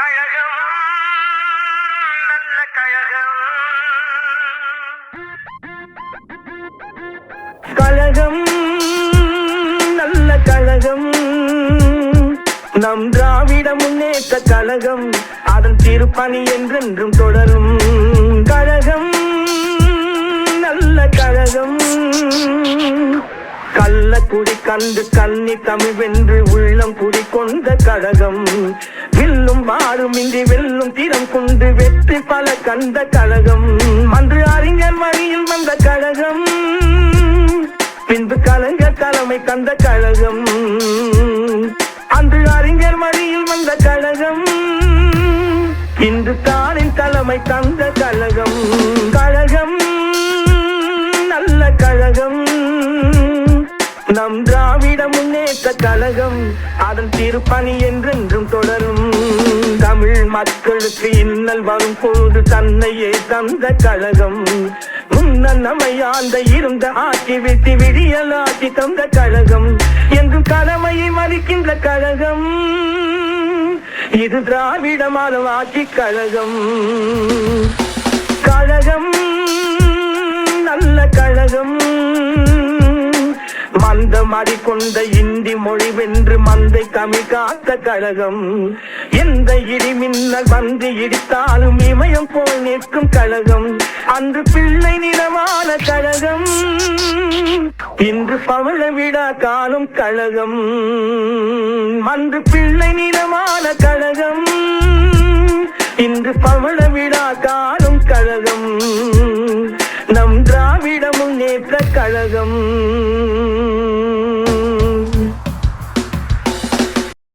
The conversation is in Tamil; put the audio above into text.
கழகம் நல்ல கழகம். கழகம் நல்ல கழகம் நம் திராவிட முன்னேற்ற கழகம் அதன் திருப்பணி என்றென்றும் தொடரும். கழகம் நல்ல கழகம். கள்ளக்குடி கண்டு கன்னி தமிழ் வென்று உள்ளம் குடி கொண்ட கழகம். வில்லும் மாறும் இன்றி வெல்லும் தீரம் கொண்டு வெற்றி பல கண்ட கழகம். அன்று அறிஞர் வழியில் வந்த கழகம். பின்பு கலைஞர் தலைமை கண்ட கழகம். அன்று அறிஞர் வழியில் வந்த கழகம். இன்று தானின் தலைமை தந்த கழகம். கழகம் நல்ல கழகம். நம் திராவிட முன்னேற்ற கழகம். அதன் திருப்பணி என்றென்றும் தொழில் மக்களுக்கு இன்னல் வரும் போது தன்னையே தந்த கழகம். முன்னர் நம்மை ஆண்ட இருந்த ஆட்சி விட்டு விடியலாட்சி தந்த கழகம். என்றும் கடமையை மதிக்கின்ற கழகம். இது திராவிடமான மாதம் ஆட்சி கழகம். கழகம் நல்ல கழகம். மந்தம் கொண்ட இந்தி மொழி வென்று மந்தை கமி காத்த கழகம். எந்த இடி மின்னல் வந்து இடித்தாலும் இமயம் போல் நிற்கும் கழகம். அன்று பிள்ளை நிறமான கழகம். இன்று பவள விடா காலம் கழகம். அன்று பிள்ளை நிறமான கழகம். இன்று பவள விழா காணும் கழகம். நம் திராவிட முன்னேற்ற கழகம்.